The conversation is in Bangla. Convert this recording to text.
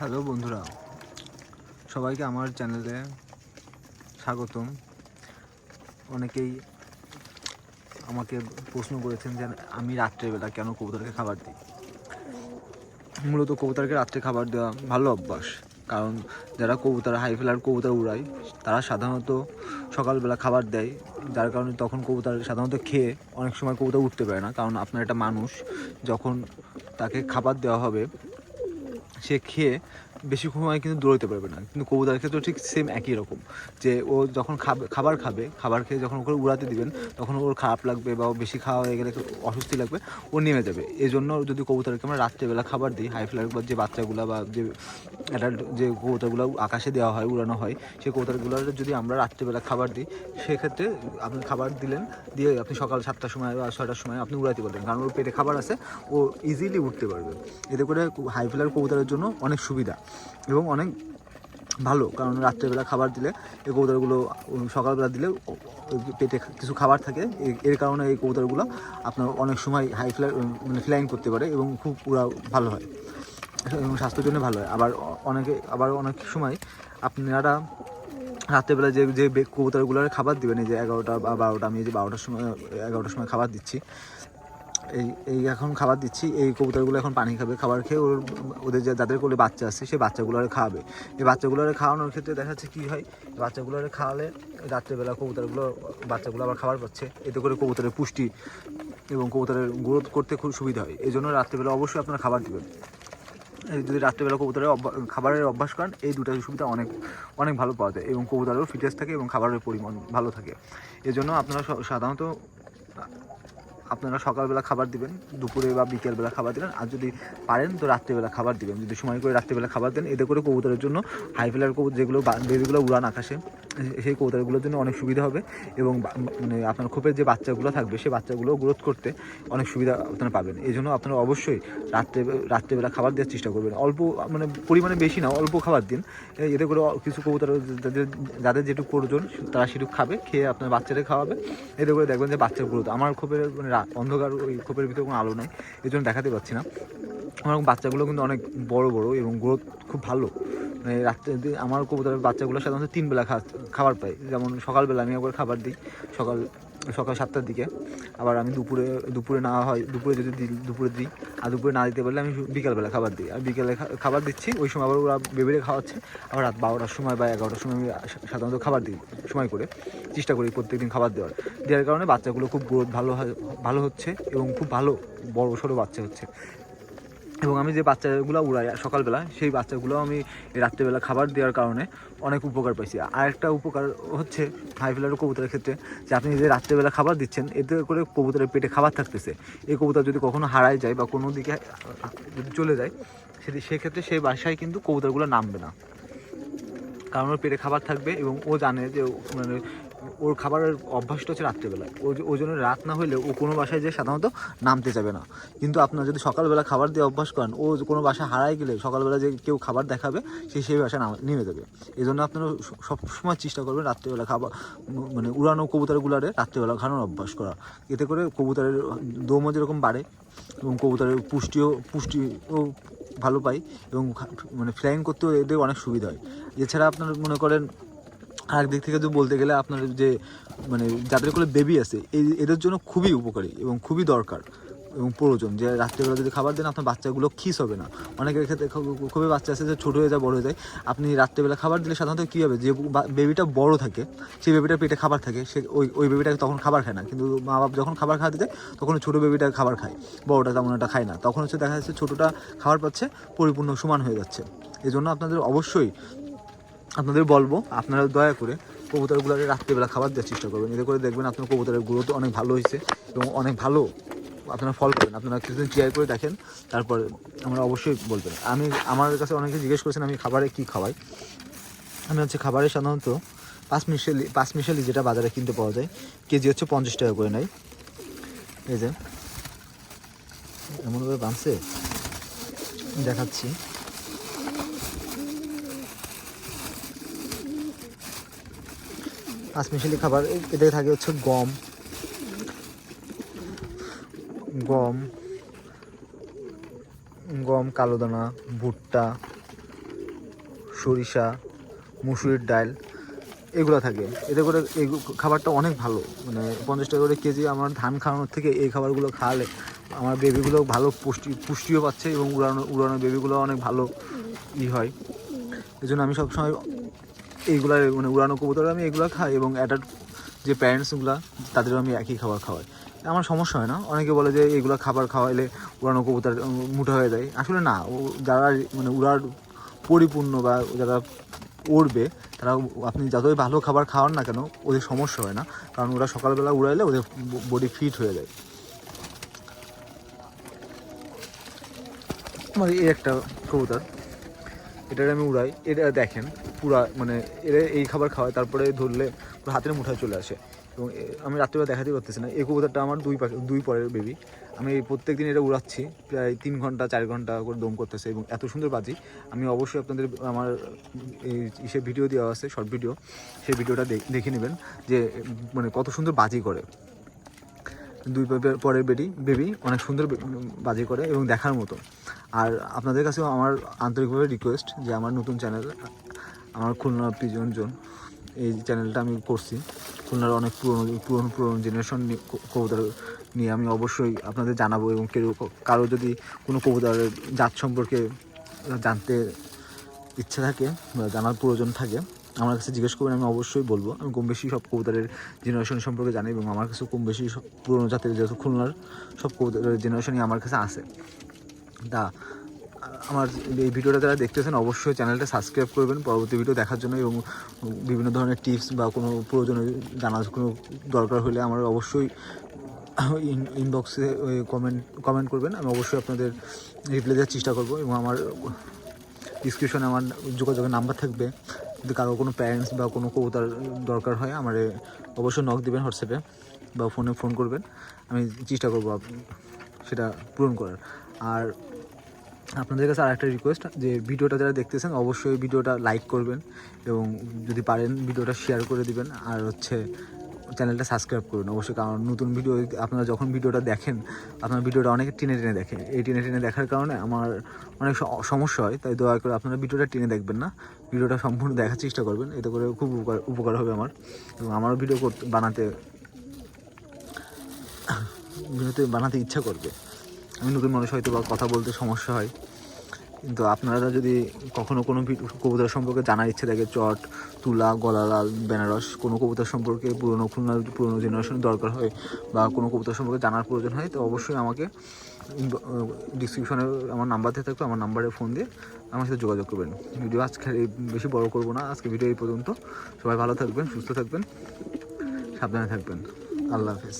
হ্যালো বন্ধুরা, সবাইকে আমার চ্যানেলে স্বাগতম। অনেকেই আমাকে প্রশ্ন করেছেন যে আমি রাত্রেবেলা কেন কবুতরকে খাবার দিই? মূলত কবুতরকে রাত্রে খাবার দেওয়া ভালো অভ্যাস, কারণ যারা কবুতর, হাই ফেলার কবুতর উড়ায়, তারা সাধারণত সকালবেলা খাবার দেয়। যার কারণে তখন কবুতর সাধারণত খেয়ে অনেক সময় কবুতর উঠতে পারে না, কারণ আপনার একটা মানুষ, যখন তাকে খাবার দেওয়া হবে সে খেয়ে বেশি সময় কিন্তু দৌড়তে পারবে না। কিন্তু কবুতরের ক্ষেত্রে ঠিক সেম একই রকম, যে ও যখন খাবে, খাবার খাবে, খাবার খেয়ে যখন ওকে উড়াতে দিবেন, তখন ওর খারাপ লাগবে বা বেশি খাওয়া হয়ে গেলে অস্বস্তি লাগবে, ও নেমে যাবে। এই জন্য যদি কবুতরকে আমরা রাত্রেবেলা খাবার দিই হাই ফ্লাইট বা যে বাচ্চাগুলো বা যে অ্যাডাল্ট যে কবুতরগুলো আকাশে দেওয়া হয়, উড়ানো হয়, সেই কবুতরগুলোর যদি আমরা রাত্রেবেলা খাবার দিই, সেক্ষেত্রে আপনি খাবার দিলেন, দিয়ে আপনি সকাল সাতটার সময় বা ছয়টার সময় আপনি উড়াতে পারবেন। কারণ ওর পেটে খাবার আছে, ও ইজিলি উঠতে পারবে। এতে করে হাই ফ্লাইট কবুতরের জন্য অনেক সুবিধা এবং অনেক ভালো। কারণ রাত্রেবেলা খাবার দিলে এই কবুতরগুলো সকালবেলা দিলে পেটে কিছু খাবার থাকে। এর কারণে এই কবুতরগুলো আপনার অনেক সময় হাই ফ্লাই মানে ফ্লাইং করতে পারে এবং খুব পুরা ভালো হয়। এবং স্বাস্থ্যের জন্য ভালো হয়। আবার অনেকে, আবার অনেক সময় আপনারা রাত্রেবেলা যে যে কবুতরগুলোর খাবার দিবেন, এই যে এগারোটা বা বারোটা, আমি এই যে বারোটার সময়, এগারোটার সময় খাবার দিচ্ছি। এই এই এখন খাবার দিচ্ছি, এই কবুতরগুলো এখন পানি খাবে, খাবার খেয়ে ওর, ওদের যে, যাদের কোলে বাচ্চা আছে সেই বাচ্চাগুলোরে খাওয়াবে এই বাচ্চাগুলোরে খাওয়ানোর ক্ষেত্রে দেখা যাচ্ছে কী হয়, বাচ্চাগুলোরে খাওয়ালে রাত্রেবেলা কবুতরগুলো, বাচ্চাগুলো আবার খাবার পাচ্ছে। এতে করে কবুতরের পুষ্টি এবং কবুতরের গ্রোথ করতে খুব সুবিধা হয়। এই জন্য রাত্রেবেলা অবশ্যই আপনারা খাবার দিবেন। যদি রাত্রেবেলা কবুতরের খাবারের অভ্যাস করেন, এই দুটো সুবিধা অনেক অনেক ভালো পাওয়া যায় এবং কবুতরেরও ফিটনেস থাকে এবং খাবারের পরিমাণ ভালো থাকে। এজন্য আপনারা সাধারণত আপনারা সকালবেলা খাবার দিবেন, দুপুরে বা বিকেলবেলা খাবার দিবেন। আর যদি পারেন, তো রাত্রেবেলা খাবার দিবেন। যদি সময় করে রাত্রেবেলা খাবার দেন, এতে করে কবুতরের জন্য হাই ফেলার কবুতর যেগুলো বেবিগুলো উড়ান আকাশে সেই কবুতরগুলোর জন্য অনেক সুবিধা হবে এবং মানে আপনার খোপের যে বাচ্চাগুলো থাকবে সেই বাচ্চাগুলো গ্রোথ করতে অনেক সুবিধা আপনারা পাবেন। এই জন্য আপনারা অবশ্যই রাত্রে রাত্রেবেলা খাবার দেওয়ার চেষ্টা করবেন। অল্প মানে পরিমাণে বেশি না, অল্প খাবার দিন। এতে করে কিছু কবুতর যাদের যাদের যেটুকু প্রয়োজন, তারা সেটুকু খাবে, খেয়ে আপনার বাচ্চাদের খাওয়াবে। এতে করে দেখবেন যে বাচ্চার গ্রোথ আমার খোপের মানে রা- অন্ধকার, ওই খোপের ভিতরে কোনো আলো নেই এই জন্য দেখাতে পাচ্ছি না। আমার বাচ্চাগুলো কিন্তু অনেক বড় বড় এবং গ্রোথ খুব ভালো। মানে রাত্রে আমার কবুতরের বাচ্চাগুলো সাধারণত তিন বেলা খা- খাবার পাই যেমন সকালবেলা আমি একবার খাবার দিই, সকাল সকাল সাতটার দিকে। আবার আমি দুপুরে দুপুরে না হয়, দুপুরে যদি দিই, দুপুরে দিই, আর দুপুরে না দিতে পারলে আমি বিকালবেলা খাবার দিই। আর বিকালে খাবার দিচ্ছি, ওই সময় আবার ওরা বেবিরে খাওয়াচ্ছে। আবার রাত বারোটার সময় বা এগারোটার সময় আমি সাধারণত খাবার দিই, সময় করে। চেষ্টা করি প্রত্যেকদিন খাবার দেওয়ার। দেওয়ার কারণে বাচ্চাগুলো খুব গ্রোথ ভালো ভালো হচ্ছে এবং খুব ভালো, বড় সড়ো বাচ্চা হচ্ছে। এবং আমি যে বাচ্চাগুলো উড়াই সকালবেলা, সেই বাচ্চাগুলো আমি রাত্রেবেলা খাবার দেওয়ার কারণে অনেক উপকার পাইছি। আর একটা উপকার হচ্ছে হাই ফ্লাইটের কবুতরের ক্ষেত্রে যে আপনি যে রাত্রেবেলা খাবার দিচ্ছেন, এতে করে কবুতরের পেটে খাবার থাকতেছে। এই কবুতর যদি কখনো হারায় যায় বা কোনো দিকে যদি চলে যায় সেটি সেক্ষেত্রে সেই বাসায় কিন্তু কবুতরগুলো নামবে না। কারণ ওর পেটে খাবার থাকবে এবং ও জানে যে মানে ওর খাবারের অভ্যাসটা হচ্ছে রাত্রেবেলায়। ও জন্য রাত না হলে ও কোনো বাসায় যে সাধারণত নামতে যাবে না। কিন্তু আপনার যদি সকালবেলা খাবার দিয়ে অভ্যাস করেন, ও কোনো বাসায় হারায় গেলে সকালবেলা যে কেউ খাবার দেখাবে, সে সেই বাসায় নাম যাবে। এই জন্য আপনারা সবসময় চেষ্টা করবেন রাত্রেবেলা খাবার মানে উড়ানো কবুতরগুলারে রাত্রেবেলা খাওয়ানোর অভ্যাস করা। এতে করে কবুতরের দমও যেরকম বাড়ে এবং কবুতরের পুষ্টিও পুষ্টিও ভালো পাই এবং মানে ফ্লাইং করতেও এদের অনেক সুবিধা হয়। এছাড়া আপনার মনে করেন আরেক দিক থেকে যদি বলতে গেলে আপনার যে মানে যাদের কোলে বেবি আছে, এই, এদের জন্য খুবই উপকারী এবং খুবই দরকার এবং প্রয়োজন যে রাত্রেবেলা যদি খাবার দেন, আপনার বাচ্চাগুলো খিস হবে না। অনেকের ক্ষেত্রে খুবই বাচ্চা আছে যে ছোটো হয়ে যায়, বড় হয়ে যায়। আপনি রাত্রেবেলা খাবার দিলে সাধারণত কী হবে? যে বেবিটা বড় থাকে, সেই বেবিটার পেটে খাবার থাকে, সে ওই ওই বেবিটাকে তখন খাবার খায় না। কিন্তু মা বাবা যখন খাবার খাওয়াতে দেয় তখন ছোটো বেবিটা খাবার খায়। বড়টা তেমন একটা খায় না। তখন হচ্ছে দেখা যাচ্ছে ছোটোটা খাবার পাচ্ছে, পরিপূর্ণ সমান হয়ে যাচ্ছে। এই জন্য আপনাদের অবশ্যই আপনাদের বলব, আপনারা দয়া করে কবুতরগুলোকে রাত্রিবেলা খাবার দেওয়ার চেষ্টা করবেন। এতে করে দেখবেন আপনার কবুতরের গ্রোথ অনেক ভালো হয়েছে এবং অনেক ভালো আপনারা ফল পাবেন আপনারা কিছুদিন চেয়ার করে দেখেন, তারপরে আমরা অবশ্যই বলবেন। আমি, আমার কাছে অনেকে জিজ্ঞেস করেছেন আমি খাবারে কী খাওয়াই। আমি হচ্ছে খাবারে সাধারণত পাঁচ মিশালি পাঁচ মিশালি যেটা বাজারে কিনতে পাওয়া যায়, কেজি হচ্ছে পঞ্চাশ টাকা করে নেয়। এই যে, এমনভাবে বাঁধছে দেখাচ্ছি। পাঁচমিশালি খাবার এতে থাকে হচ্ছে গম। গম। গম কালো দানা ভুট্টা, সরিষা, মুসুরির ডাল, এগুলো থাকে। এতে করে এই খাবারটা অনেক ভালো। মানে পঞ্চাশ টাকা করে কেজি আমার ধান খাওয়ানোর থেকে এই খাবারগুলো খাওয়ালে আমার বেবিগুলো ভালো পুষ্টি, পুষ্টিও পাচ্ছে এবং উড়ানো উড়ানো বেবিগুলো অনেক ভালো ই হয়। এই জন্য আমি সবসময় এইগুলা মানে উড়ানো কবুতর আমি এগুলো খাই এবং অ্যাডাল্ট যে প্যারেন্টসগুলো তাদেরও আমি একই খাবার খাওয়াই। আমার সমস্যা হয় না, অনেকে বলে যে এগুলো খাবার খাওয়াইলে উড়ানো কবুতর মুঠা হয়ে যায়। আসলে না যারা মানে উড়ার পরিপূর্ণ বা যারা উড়বে, তারা আপনি যতই ভালো খাবার খাওয়ান না কেন, ওদের সমস্যা হয় না। কারণ ওরা সকালবেলা উড়াইলে ওদের বডি ফিট হয়ে যায়। আমার এই একটা কবুতর, এটার আমি উড়াই, এটা দেখেন। পুরা মানে এরা এই খাবার খাওয়ায়, তারপরে ধরলে পুরো হাতের মুঠায় চলে আসে। এবং আমি রাত্রিবেলা দেখাতে পারতেছি না। এই কবুতরটা আমার দুই পাখি দুই পরের বেবি আমি প্রত্যেক দিন এটা উড়াচ্ছি, প্রায় তিন ঘণ্টা, চার ঘণ্টা করে দম করতেছে এবং এত সুন্দর বাজি। আমি অবশ্যই আপনাদের আমার এই ইসে ভিডিও দেওয়া আছে শর্ট ভিডিও সেই ভিডিওটা দেখ- নেবেন যে মানে কত সুন্দর বাজি করে। দুই পরের বেবি বেবি অনেক সুন্দর বাজি করে এবং দেখার মতো। আর আপনাদের কাছেও আমার আন্তরিকভাবে রিকোয়েস্ট যে, আমার নতুন চ্যানেল আমার খুলনা পিজন জোন, এই চ্যানেলটা আমি করছি। খুলনার অনেক পুরনো পুরনো পুরনো জেনারেশন কবুতর নিয়ে আমি অবশ্যই আপনাদের জানাব এবং কেউ কারও যদি কোনো কবুতরের জাত সম্পর্কে জানতে ইচ্ছা থাকে বা জানার প্রয়োজন থাকে, আমার কাছে জিজ্ঞেস করবেন, আমি অবশ্যই বলব। আমি কম বেশি সব কবুতরের জেনারেশন সম্পর্কে জানি এবং আমার কাছে কম বেশি সব পুরোনো জাতের যেহেতু খুলনার সব কবুতরের জেনারেশনই আমার কাছে আছে। তা আমার এই ভিডিওটা যারা দেখতেছেন, অবশ্যই চ্যানেলটা সাবস্ক্রাইব করবেন পরবর্তী ভিডিও দেখার জন্য এবং বিভিন্ন ধরনের টিপস বা কোনো প্রয়োজনীয় জানার কোনো দরকার হলে আমার অবশ্যই ইনবক্সে ওই কমেন্ট কমেন্ট করবেন। আমি অবশ্যই আপনাদের রিপ্লাই দেওয়ার চেষ্টা করব এবং আমার ডিসক্রিপশনে আমার যোগাযোগের নাম্বার থাকবে। যদি কারও কোনো প্যারেন্টস বা কোনো কবুতার দরকার হয়, আমার অবশ্যই নক দেবেন হোয়াটসঅ্যাপে বা ফোনে ফোন করবেন। আমি চেষ্টা করব সেটা পূরণ করার। আর আপনাদের কাছে আর একটা রিকোয়েস্ট যে ভিডিওটা যারা দেখতেছেন, অবশ্যই ভিডিওটা লাইক করবেন এবং যদি পারেন ভিডিওটা শেয়ার করে দিবেন। আর হচ্ছে চ্যানেলটা সাবস্ক্রাইব করুন, অবশ্যই, কারণ নতুন ভিডিও আপনারা যখন ভিডিওটা দেখেন, আপনার ভিডিওটা অনেকে টেনে টেনে দেখে। এই টেনে টেনে দেখার কারণে আমার অনেক সমস্যা হয়, তাই দয়া করে আপনারা ভিডিওটা টেনে দেখবেন না। ভিডিওটা সম্পূর্ণ দেখার চেষ্টা করবেন, এতে করে খুব উপকার উপকার হবে আমার। এবং আমারও ভিডিও করতে, বানাতে ভিডিওতে বানাতে ইচ্ছা করবে। আমি নতুন মানুষ হয়তো বা কথা বলতে সমস্যা হয়। কিন্তু আপনারা যদি কখনো কোনো কবুতর সম্পর্কে জানার ইচ্ছে থাকে, চট, তুলা, গলালাল, বেনারস, কোনো কবুতর সম্পর্কে পুরনো খুলনার পুরনো জেনারেশনের দরকার হয় বা কোনো কবুতর সম্পর্কে জানার প্রয়োজন হয়, তো অবশ্যই আমাকে ডিসক্রিপশনে আমার নাম্বার দিয়ে থাকবে, আমার নাম্বারে ফোন দিয়ে আমার সাথে যোগাযোগ করবেন। ভিডিও আজকে বেশি বড় করব না, আজকে ভিডিও এই পর্যন্ত। সবাই ভালো থাকবেন, সুস্থ থাকবেন, সাবধানে থাকবেন। আল্লাহ হাফেজ।